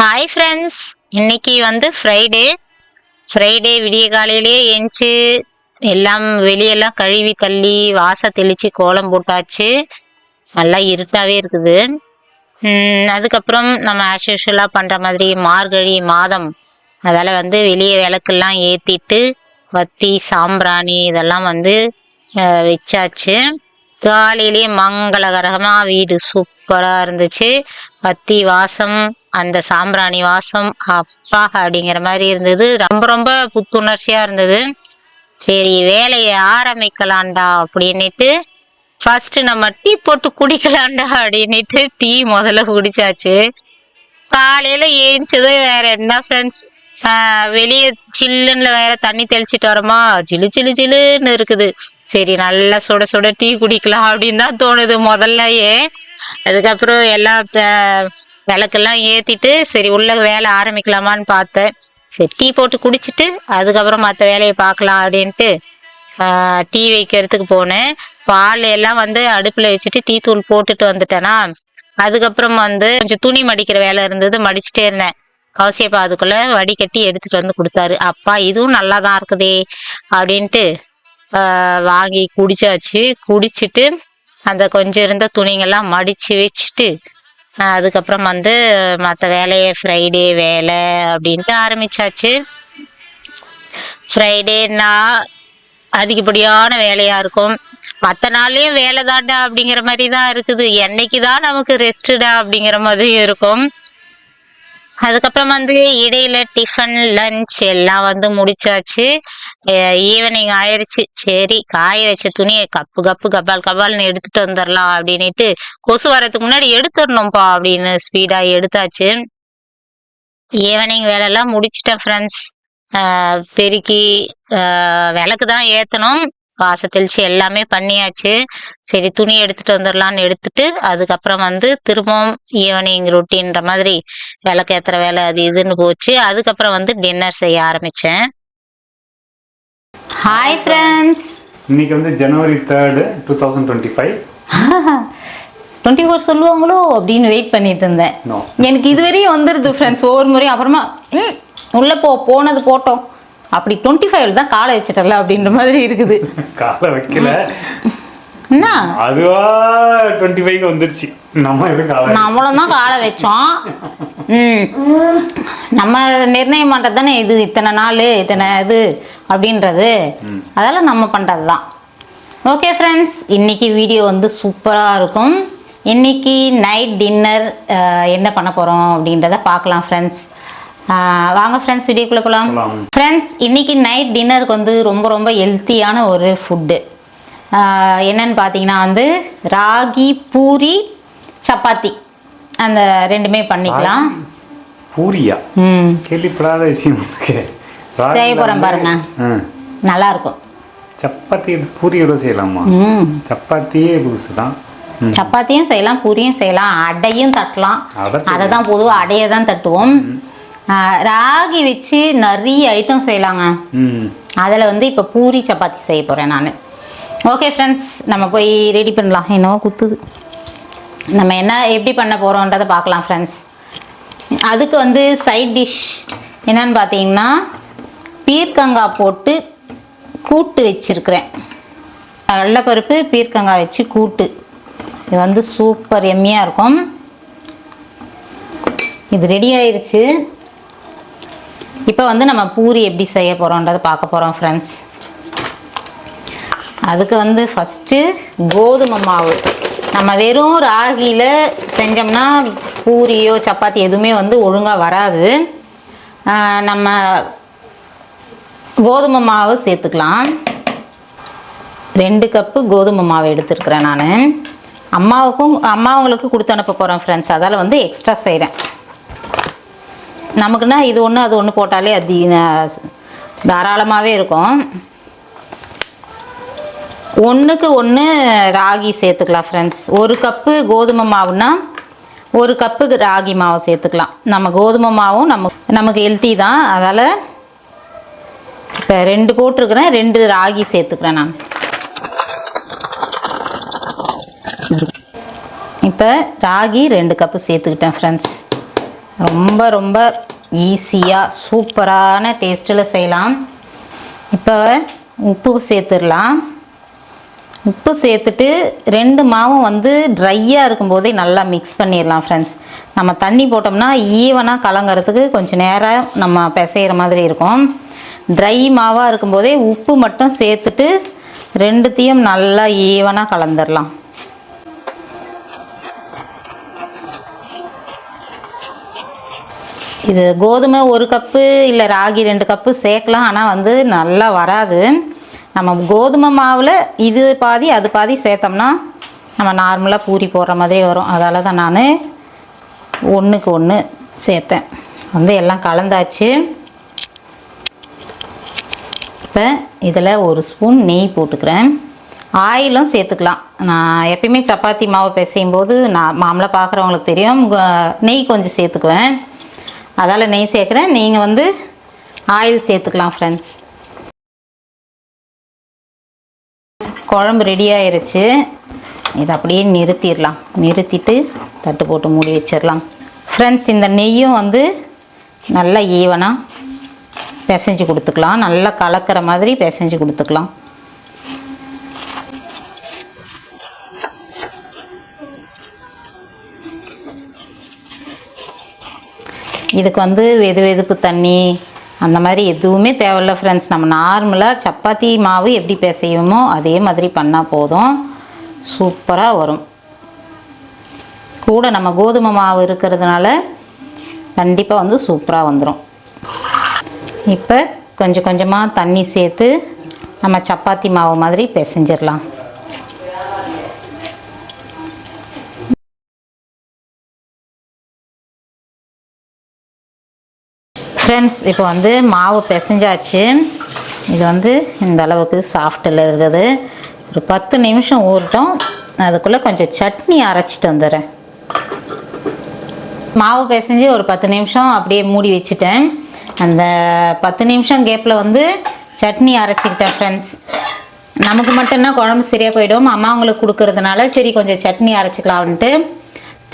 Hi friends இன்னைக்கு வந்து Friday Friday விடிய காலையிலேயே எஞ்சி எல்லாம் வெளியெல்லாம் கழுவி தள்ளி வாச தெளித்து கோலம் போட்டாச்சு. நல்லா இருட்டாகவே இருக்குது. அதுக்கப்புறம் நம்ம ஆஸ் யூஷுவலாக பண்ணுற மாதிரி மார்கழி மாதம். அதால் வந்து வெளியே விளக்கெல்லாம் ஏற்றிட்டு வத்தி சாம்பிராணி இதெல்லாம் வந்து வச்சாச்சு. காலையிலேயே மங்களகரமாக வீடு சூப்பராக இருந்துச்சு. பத்தி வாசம் அந்த சாம்பிராணி வாசம் அப்பா அப்படிங்கிற மாதிரி இருந்தது. ரொம்ப ரொம்ப புத்துணர்ச்சியாக இருந்தது. சரி வேலையை ஆரம்பிக்கலாம்டா அப்படின்னுட்டு ஃபர்ஸ்ட் நம்ம டீ போட்டு குடிக்கலாம்டா அப்படின்னுட்டு டீ முதல்ல குடிச்சாச்சு. காலையில ஏஞ்சதும் வேற என்ன ஃப்ரெண்ட்ஸ் வெளியே சில்லுன்னு வேற தண்ணி தெளிச்சிட்டு வரோமா? ஜிலு ஜிலு ஜிலுன்னு இருக்குது. சரி நல்லா சுட சுட டீ குடிக்கலாம் அப்படின்னு தான் தோணுது முதல்லயே. அதுக்கப்புறம் எல்லாம் விளக்கெல்லாம் ஏத்திட்டு சரி உள்ள வேலை ஆரம்பிக்கலாமான்னு பார்த்தேன். சரி டீ போட்டு குடிச்சிட்டு அதுக்கப்புறம் மற்ற வேலையை பார்க்கலாம் அப்படின்ட்டு டீ வைக்கிறதுக்கு போனேன். பால் எல்லாம் வந்து அடுப்பில் வச்சுட்டு டீ தூள் போட்டுட்டு வந்துட்டேனா? அதுக்கப்புறம் வந்து கொஞ்சம் துணி மடிக்கிற வேலை இருந்தது மடிச்சிட்டே இருந்தேன். கௌசியப்பா அதுக்குள்ள வடிகட்டி எடுத்துட்டு வந்து கொடுத்தாரு. அப்பா இதுவும் நல்லா தான் இருக்குதே அப்படின்ட்டு வாங்கி குடிச்சாச்சு. குடிச்சிட்டு அந்த கொஞ்சம் இருந்த துணிங்கெல்லாம் மடிச்சு வச்சுட்டு அதுக்கப்புறம் வந்து மற்ற வேலையை ஃப்ரைடே வேலை அப்படின்ட்டு ஆரம்பிச்சாச்சு. ஃப்ரைடேனா அதிகப்படியான வேலையா இருக்கும். மற்ற நாள்லயும் வேலை தாண்டா அப்படிங்கிற மாதிரி தான் இருக்குது. என்னைக்கு தான் நமக்கு ரெஸ்ட்டுடா அப்படிங்கிற மாதிரி இருக்கும். அதுக்கப்புறம் வந்து இடையில டிஃபன் லஞ்ச் எல்லாம் வந்து முடிச்சாச்சு. ஈவினிங் ஆயிடுச்சு சரி காய வச்ச துணியை கப்பு கப்பு கபால் கபால்னு எடுத்துட்டு வந்துடலாம் அப்படின்னுட்டு கொசு வரதுக்கு முன்னாடி எடுத்துடணும்ப்பா அப்படின்னு ஸ்பீடா எடுத்தாச்சு. ஈவினிங் வேலைலாம் முடிச்சிட்டேன் ஃப்ரெண்ட்ஸ் பெருக்கி விளக்கு தான் ஏற்றணும் வாச தெளிச்சு எல்லாமே பண்ணியாச்சு. சரி துணி எடுத்துட்டு வந்துடலாம்னு எடுத்துட்டு அதுக்கப்புறம் வந்து திரும்பவும் ஈவினிங் ரொட்டீன்ற மாதிரி விளக்கு ஏத்துற வேலை அது இதுன்னு போச்சு. அதுக்கப்புறம் வந்து டின்னர் செய்ய ஆரம்பிச்சேன். ஹாய் ஃப்ரெண்ட்ஸ் இன்னைக்கு வந்து January third two thousand twenty five twenty four சொல்லுவாங்களோ அப்படின்னு வெயிட் பண்ணிட்டு இருந்தேன். எனக்கு இதுவரையும் வந்துடுது ஃப்ரெண்ட்ஸ் ஒவ்வொரு முறையும். அப்புறமா "ம், உள்ள போ போனது போட்டோம். அப்படி டுவெண்ட்டி ஃபைவ்ல தான் காலை வச்சிட்டல அப்படின்ற மாதிரி இருக்குது. காலை வைக்கல. என்ன? அதுவா டுவெண்ட்டி ஃபைவ் வந்துருச்சு. நம்ம எதுவும் தான் காலை வச்சோம். ம். நம்ம நிர்ணயம் பண்ணுறது தானே இது இத்தனை நாள் இத்தனை இது அப்படின்றது. அதெல்லாம் நம்ம பண்ணுறது தான். ஓகே ஃப்ரெண்ட்ஸ் இன்னைக்கு வீடியோ வந்து சூப்பராக இருக்கும். இன்னைக்கு நைட் டின்னர் என்ன பண்ண போகிறோம் அப்படின்றத பார்க்கலாம் ஃப்ரெண்ட்ஸ் வாங்க ஃப்ரெண்ட்ஸ் வீடியோக்குள்ளே போகலாம். ஃப்ரெண்ட்ஸ் இன்னைக்கு நைட் டின்னருக்கு வந்து ரொம்ப ரொம்ப ஹெல்த்தியான ஒரு ஃபுட்டு என்னன்னு பார்த்தீங்கன்னா வந்து ராகி பூரி சப்பாத்தி. அந்த ரெண்டுமே பண்ணிக்கலாம். பூரியா? ம். கேள்விப்படாத விஷயம் செய்ய போறேன் பாருங்க. நல்லா இருக்கும் சப்பாத்தி பூரியோட செய்யலாமா? ம். சப்பாத்தியே புதுசு தான். சப்பாத்தியும் செய்யலாம் பூரியும் செய்யலாம் அடையும் தட்டலாம். அதை தான் பொதுவாக அடையை தான் தட்டுவோம். ராகி வச்சு நிறைய ஐட்டம் செய்யலாங்க. அதில் வந்து இப்போ பூரி சப்பாத்தி செய்ய போகிறேன் நான். ஓகே ஃப்ரெண்ட்ஸ் நம்ம போய் ரெடி பண்ணலாம். என்னவோ குத்துது. நம்ம என்ன எப்படி பண்ண போகிறோன்றதை பார்க்கலாம் ஃப்ரெண்ட்ஸ் அதுக்கு வந்து சைட் டிஷ் என்னன்னு பார்த்தீங்கன்னா பீர்க்கங்காய் போட்டு கூட்டு வச்சுருக்கிறேன். கடலைப்பருப்பு பீர்க்கங்காய் வச்சு கூட்டு. இது வந்து சூப்பர் எம்மியாக இருக்கும். இது ரெடி ஆயிருச்சு. இப்போ வந்து நம்ம பூரி எப்படி செய்ய போகிறோன்றதை பார்க்க போகிறோம் ஃப்ரெண்ட்ஸ் அதுக்கு வந்து ஃபஸ்ட்டு கோதுமை மாவு. நம்ம வெறும் ராகியில் செஞ்சோம்னா பூரியோ சப்பாத்தி எதுவுமே வந்து ஒழுங்காக வராது. நம்ம கோதுமை மாவு சேர்த்துக்கலாம். ரெண்டு கப்பு கோதுமை மாவு எடுத்துருக்குறேன் நான். அம்மாவுக்கும் அம்மாவங்களுக்கு கொடுத்து அனுப்ப போகிறேன் ஃப்ரெண்ட்ஸ் அதால் வந்து எக்ஸ்ட்ரா செய்கிறேன் நமக்குன்னா இது ஒன்று அது ஒன்று போட்டாலே அது தாராளமாகவே இருக்கும். ஒன்றுக்கு ஒன்று ராகி சேர்த்துக்கலாம் ஃப்ரெண்ட்ஸ் ஒரு கப்பு கோதுமை மாவுனா ஒரு கப்பு ராகி மாவை சேர்த்துக்கலாம். நம்ம கோதுமை மாவும் நம்ம நமக்கு ஹெல்த்தி தான். அதால் இப்போ ரெண்டு போட்டிருக்கிறேன் ரெண்டு ராகி சேர்த்துக்கிறேன் நான். இப்போ ராகி ரெண்டு கப்பு சேர்த்துக்கிட்டேன் ஃப்ரெண்ட்ஸ் ரொம்ப ரொம்ப ஈஸியாக சூப்பரான டேஸ்ட்டில் செய்யலாம். இப்போ உப்பு சேர்த்துடலாம். உப்பு சேர்த்துட்டு ரெண்டு மாவும் வந்து ட்ரையாக இருக்கும்போதே நல்லா மிக்ஸ் பண்ணிடலாம் ஃப்ரெண்ட்ஸ் நம்ம தண்ணி போட்டோம்னா ஈவனாக கலங்கிறதுக்கு கொஞ்சம் நேரம் நம்ம பிசைகிற மாதிரி இருக்கும். ட்ரை மாவாக இருக்கும்போதே உப்பு மட்டும் சேர்த்துட்டு ரெண்டுத்தையும் நல்லா ஈவனாக கலந்துடலாம். இது கோதுமை ஒரு கப்பு இல்லை ராகி ரெண்டு கப்பு சேர்க்கலாம். ஆனால் வந்து நல்லா வராது. நம்ம கோதுமை மாவில் இது பாதி அது பாதி சேர்த்தோம்னா நம்ம நார்மலாக பூரி போடுற மாதிரி வரும். அதால் தான் நான் ஒன்றுக்கு ஒன்று சேர்த்தேன். வந்து எல்லாம் கலந்தாச்சு. இப்போ இதில் ஒரு ஸ்பூன் நெய் போட்டுக்கிறேன். ஆயிலும் சேர்த்துக்கலாம். நான் எப்பயுமே சப்பாத்தி மாவு பிசையும் போது நான் மாமலாக பார்க்குறவங்களுக்கு தெரியும். நெய் கொஞ்சம் சேர்த்துக்குவேன். அதால் நெய் சேர்க்குறேன். நீங்கள் வந்து ஆயில் சேர்த்துக்கலாம் ஃப்ரெண்ட்ஸ் குழம்பு ரெடி ஆயிடுச்சு இதை அப்படியே நிறுத்திடலாம். நிறுத்திட்டு தட்டு போட்டு மூடி வச்சிடலாம். ஃப்ரெண்ட்ஸ் இந்த நெய்யும் வந்து நல்லா ஈவனாக பிசைஞ்சு கொடுத்துக்கலாம். நல்லா கலக்கிற மாதிரி பிசைஞ்சு கொடுத்துக்கலாம். இதுக்கு வந்து வெது வெதுப்பு தண்ணி அந்த மாதிரி எதுவுமே தேவையில்ல ஃப்ரெண்ட்ஸ் நம்ம நார்மலாக சப்பாத்தி மாவு எப்படி பிசையுமோ அதே மாதிரி பண்ணால் போதும். சூப்பராக வரும். கூட நம்ம கோதுமை மாவு இருக்கிறதுனால கண்டிப்பாக வந்து சூப்பராக வந்துடும் இப்போ கொஞ்சம் கொஞ்சமாக தண்ணி சேர்த்து நம்ம சப்பாத்தி மாவு மாதிரி பிசைஞ்சிடலாம். ஃப்ரெண்ட்ஸ் இப்போ வந்து மாவு பிசைஞ்சாச்சு. இது வந்து இந்த அளவுக்கு சாஃப்டில் இருக்குது. ஒரு பத்து நிமிஷம் ஊறட்டும். அதுக்குள்ளே கொஞ்சம் சட்னி அரைச்சிட்டு வந்துடுறேன். மாவு பிசைஞ்சு ஒரு பத்து நிமிஷம் அப்படியே மூடி வச்சுட்டேன். அந்த பத்து நிமிஷம் கேப்பில் வந்து சட்னி அரைச்சிக்கிட்டேன் ஃப்ரெண்ட்ஸ் நமக்கு மட்டும்னா குழம்பு சரியாக போயிடும். அம்மாங்களுக்கு கொடுக்கறதுனால சரி கொஞ்சம் சட்னி அரைச்சிக்கலாம்ன்ட்டு.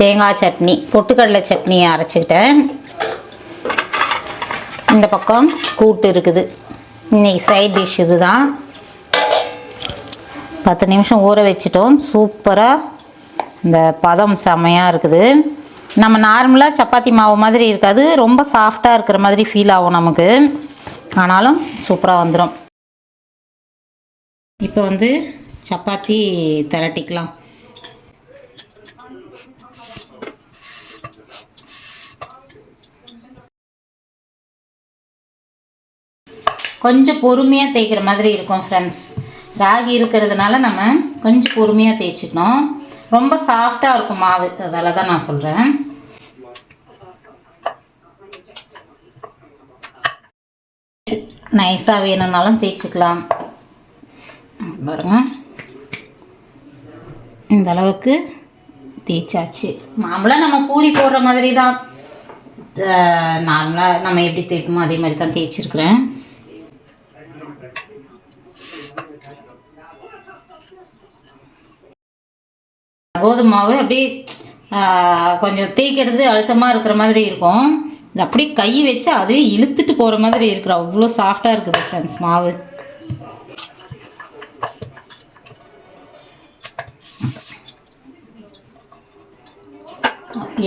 தேங்காய் சட்னி பொட்டுக்கடலை சட்னி அரைச்சிக்கிட்டேன். இந்த பக்கம் கூட்டு இருக்குது. இன்னைக்கு சைட் டிஷ் இதுதான். பத்து நிமிஷம் ஊற வச்சிட்டோம். சூப்பராக இந்த பதம் செமையாக இருக்குது. நம்ம நார்மலாக சப்பாத்தி மாவு மாதிரி இருக்காது. ரொம்ப சாஃப்டாக இருக்கிற மாதிரி ஃபீல் ஆகும் நமக்கு. ஆனாலும் சூப்பராக வந்துடும் இப்போ வந்து சப்பாத்தி திரட்டிக்கலாம். கொஞ்சம் பொறுமையாக தேய்க்கிற மாதிரி இருக்கும் ஃப்ரெண்ட்ஸ் ராகி இருக்கிறதுனால நம்ம கொஞ்சம் பொறுமையாக தேய்ச்சிக்கணும். ரொம்ப சாஃப்டாக இருக்கும் மாவு. அதால் தான் நான் சொல்கிறேன் நைஸாக வேணும்னாலும் தேய்ச்சிக்கலாம். பாருங்க. இந்த அளவுக்கு தேய்ச்சாச்சு. மாமூலாக நம்ம பூரி போடுற மாதிரி தான். நார்மலாக நம்ம எப்படி தேய்ப்போமோ அதே மாதிரி தான் தேய்ச்சிருக்கிறேன். கோதுமை மாவு அப்படியே கொஞ்சம் தேய்க்கிறது அழுத்தமாக இருக்கிற மாதிரி இருக்கும். இது அப்படியே கை வச்சு அதுவே இழுத்துட்டு போகிற மாதிரி இருக்கிற அவ்வளோ சாஃப்டாக இருக்குது ஃப்ரெண்ட்ஸ் மாவு.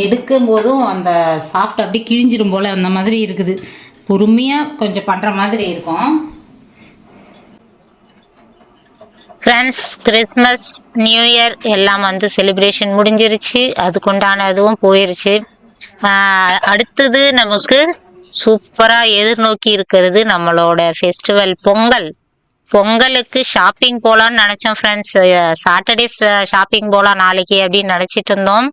எடுக்கும் போதும் அந்த சாஃப்ட் அப்படியே கிழிஞ்சிடும் போல் அந்த மாதிரி இருக்குது. பொறுமையாக கொஞ்சம் பண்ணுற மாதிரி இருக்கும். ஃப்ரெண்ட்ஸ் கிறிஸ்மஸ் நியூ இயர் எல்லாம் வந்து செலிப்ரேஷன் முடிஞ்சிருச்சு. அதுக்குண்டான அதுவும் போயிருச்சு அடுத்தது நமக்கு சூப்பராக எதிர்நோக்கி இருக்கிறது நம்மளோட ஃபெஸ்டிவல் பொங்கல். பொங்கலுக்கு ஷாப்பிங் போகலான்னு நினச்சோம் ஃப்ரெண்ட்ஸ் சாட்டர்டே ஷாப்பிங் போகலாம் நாளைக்கு அப்படின்னு நினச்சிட்டு இருந்தோம்.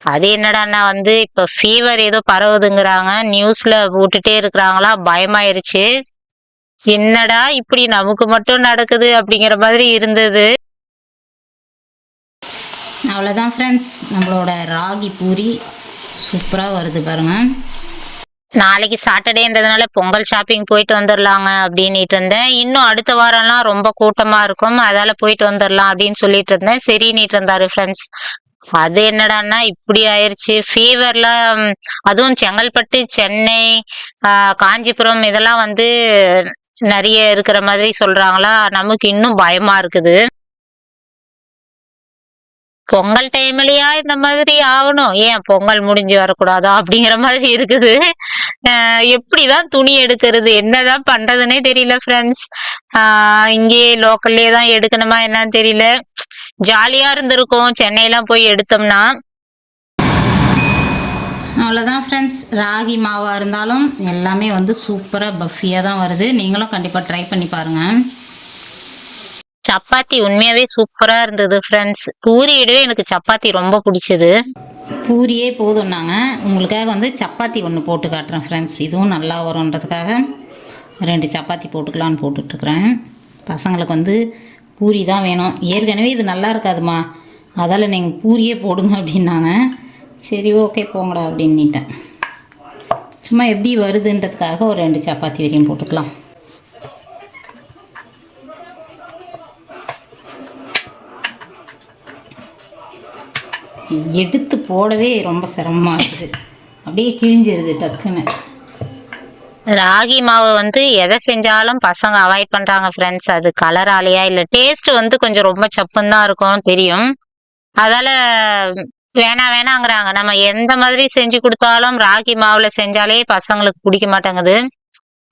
அது என்னடான்னா வந்து இப்போ ஃபீவர் ஏதோ பரவுதுங்கிறாங்க. நியூஸில் விட்டுட்டே இருக்கிறாங்களா? பயமாயிருச்சு. என்னடா இப்படி நமக்கு மட்டும் நடக்குது அப்படிங்கிற மாதிரி இருந்தது. அவ்வளோதான் ஃப்ரெண்ட்ஸ் நம்மளோட ராகி பூரி சூப்பராக வருது பாருங்க. நாளைக்கு சாட்டர்டேன்றதுனால பொங்கல் ஷாப்பிங் போயிட்டு வந்துடலாங்க அப்படின்னுட்டு இருந்தேன். இன்னும் அடுத்த வாரம்லாம் ரொம்ப கூட்டமா இருக்கும். அதால போயிட்டு வந்துடலாம் அப்படின்னு சொல்லிட்டு இருந்தேன். சரின்னுட்டு இருந்தாரு ஃப்ரெண்ட்ஸ் அது என்னடான்னா இப்படி ஆயிருச்சு. ஃபீவர்ல அதுவும் செங்கல்பட்டு சென்னை காஞ்சிபுரம் இதெல்லாம் வந்து நிறைய இருக்கிற மாதிரி சொல்றாங்களா? நமக்கு இன்னும் பயமா இருக்குது. பொங்கல் டைம்லயா இந்த மாதிரி ஆகணும். ஏன் பொங்கல் முடிஞ்சு வரக்கூடாதா? அப்படிங்கிற மாதிரி இருக்குது. எப்படிதான் துணி எடுக்கிறது? என்னதான் பண்றதுன்னே தெரியல ஃப்ரெண்ட்ஸ் இங்கேயே லோக்கல்லே தான் எடுக்கணுமா? என்னன்னு தெரியல. ஜாலியா இருந்திருக்கும். சென்னையெல்லாம் போய் எடுத்தோம்னா அவ்வளோதான் ஃப்ரெண்ட்ஸ் ராகி மாவாக இருந்தாலும் எல்லாமே வந்து சூப்பராக பஃபியாக தான் வருது. நீங்களும் கண்டிப்பாக ட்ரை பண்ணி பாருங்கள் சப்பாத்தி உண்மையாவே சூப்பரா இருந்தது ஃப்ரெண்ட்ஸ் பூரி விடவே எனக்கு சப்பாத்தி ரொம்ப பிடிச்சது. பூரியே போதும்னாங்க. உங்களுக்காக வந்து சப்பாத்தி ஒன்று போட்டு காட்டுறேன் ஃப்ரெண்ட்ஸ் இதுவும் நல்லா வரும்ன்றதுக்காக ரெண்டு சப்பாத்தி போட்டுக்கலான்னு போட்டுட்ருக்குறேன். பசங்களுக்கு வந்து பூரி தான் வேணும். ஏற்கனவே இது நல்லா இருக்காதுமா. அதால் நீங்கள் பூரியே போடுங்க அப்படின்னாங்க. சரி ஓகே போங்கடா அப்படின்னிட்டேன். சும்மா எப்படி வருதுன்றதுக்காக ஒரு ரெண்டு சப்பாத்தி வரையும் போட்டுக்கலாம். எடுத்து போடவே ரொம்ப சிரமமாக இருக்குது. அப்படியே கிழிஞ்சிருது டக்குன்னு. ராகி மாவு வந்து எதை செஞ்சாலும் பசங்க அவாய்ட் பண்றாங்க ஃப்ரெண்ட்ஸ் அது கலராலையா இல்ல டேஸ்ட் வந்து கொஞ்சம் ரொம்ப சப்புன்னு தான் இருக்கும் தெரியும். அதால வேணாம் வேணாங்கிறாங்க. நம்ம எந்த மாதிரி செஞ்சு கொடுத்தாலும் ராகி மாவுல செஞ்சாலே பசங்களுக்கு பிடிக்க மாட்டேங்குது.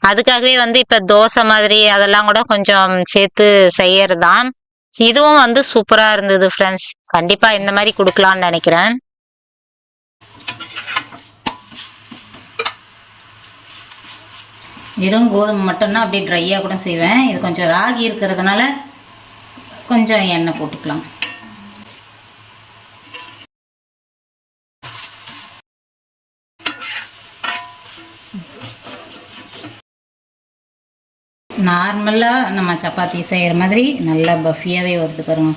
அதுக்காகவே வந்து இப்ப தோசை மாதிரி அதெல்லாம் கூட கொஞ்சம் சேர்த்து செய்யறதுதான். இதுவும் வந்து சூப்பரா இருந்தது ஃப்ரெண்ட்ஸ் கண்டிப்பா இந்த மாதிரி கொடுக்கலாம்னு நினைக்கிறேன். வெறும் கோதுமை மட்டும்னா அப்படியே ட்ரையாக கூட செய்வேன். இது கொஞ்சம் ராகி இருக்கிறதுனால கொஞ்சம் எண்ணெய் போட்டுக்கலாம். நார்மலாக நம்ம சப்பாத்தி செய்கிற மாதிரி நல்லா பஃபியாகவே வருது பாருங்க.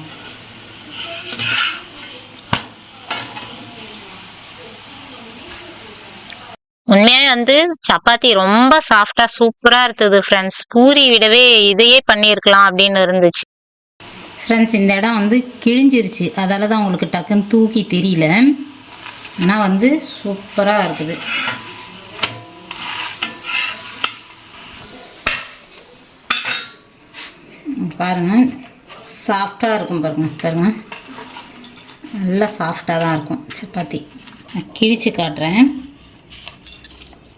உண்மையாவே வந்து சப்பாத்தி ரொம்ப சாஃப்டா சூப்பரா இருந்தது ஃப்ரெண்ட்ஸ் பூரி விடவே இதையே பண்ணியிருக்கலாம் அப்படின்னு இருந்துச்சு. ஃப்ரெண்ட்ஸ் இந்த இடம் வந்து கிழிஞ்சிருச்சு. அதால தான் உங்களுக்கு டக்குன்னு தூக்கி தெரியல. ஆனால் வந்து சூப்பராக இருக்குது. பாருங்கள் சாஃப்டாக இருக்கும் பாருங்க பாருங்கள் நல்லா சாஃப்டாக தான் இருக்கும். சப்பாத்தி. நான் கிழிச்சு காட்டுறேன்.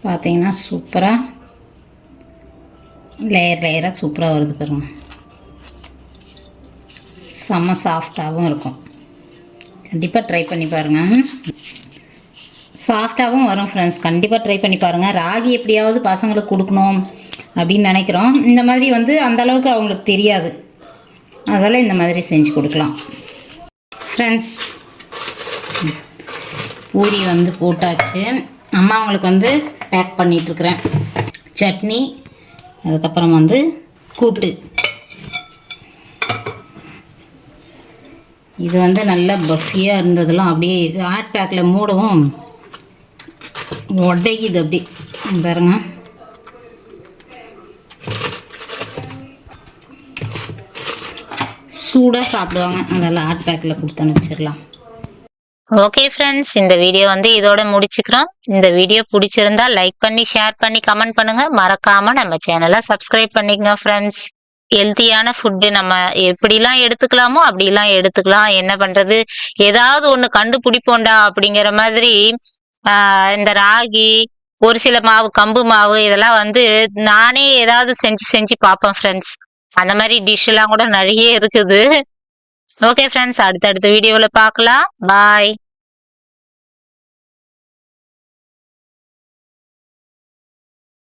பார்த்தீங்கன்னா சூப்பராக லேயர் லேயராக சூப்பராக வருது பாருங்க. செம்ம சாஃப்டாகவும் இருக்கும். கண்டிப்பாக ட்ரை பண்ணி பாருங்கள் சாஃப்டாகவும் வரும் ஃப்ரெண்ட்ஸ் கண்டிப்பாக ட்ரை பண்ணி பாருங்கள் ராகி எப்படியாவது பசங்களுக்கு கொடுக்கணும். அப்படின்னு நினைக்கிறோம். இந்த மாதிரி வந்து அந்தளவுக்கு அவங்களுக்கு தெரியாது. அதால் இந்த மாதிரி செஞ்சு கொடுக்கலாம். ஃப்ரெண்ட்ஸ் பூரி வந்து போட்டாச்சு. அம்மா அவங்களுக்கு வந்து பேக் பண்ணிகிட்ருக்குறேன் சட்னி அதுக்கப்புறம் வந்து கூட்டு. இது வந்து நல்லா பஃபியாக இருந்ததெல்லாம் அப்படியே ஹாட் பேக்கில் மூடவும் உடையுது அப்படி. பாருங்கள் சூடாக சாப்பிடுவாங்க. அதெல்லாம் ஹாட் பேக்கில் கொடுத்து அனுப்பிச்சிடலாம். ஓகே ஃப்ரெண்ட்ஸ் இந்த வீடியோ வந்து இதோட முடிச்சுக்கிறோம். இந்த வீடியோ பிடிச்சிருந்தா லைக் பண்ணி ஷேர் பண்ணி கமெண்ட் பண்ணுங்க. மறக்காம நம்ம சேனலை சப்ஸ்கிரைப் பண்ணிக்கங்க ஃப்ரெண்ட்ஸ் ஹெல்த்தியான ஃபுட்டு நம்ம எப்படிலாம் எடுத்துக்கலாமோ அப்படிலாம் எடுத்துக்கலாம். என்ன பண்றது? ஏதாவது ஒண்ணு கண்டுபிடிப்போண்டா அப்படிங்கிற மாதிரி ஆஹ் இந்த ராகி ஒரு சில மாவு கம்பு மாவு இதெல்லாம் வந்து நானே ஏதாவது செஞ்சு செஞ்சு பார்ப்பேன் ஃப்ரெண்ட்ஸ் அந்த மாதிரி டிஷ் எல்லாம் கூட நிறைய இருக்குது. ஓகே ஃப்ரெண்ட்ஸ் அடுத்தடுத்த வீடியோவில் பார்க்கலாம். பாய்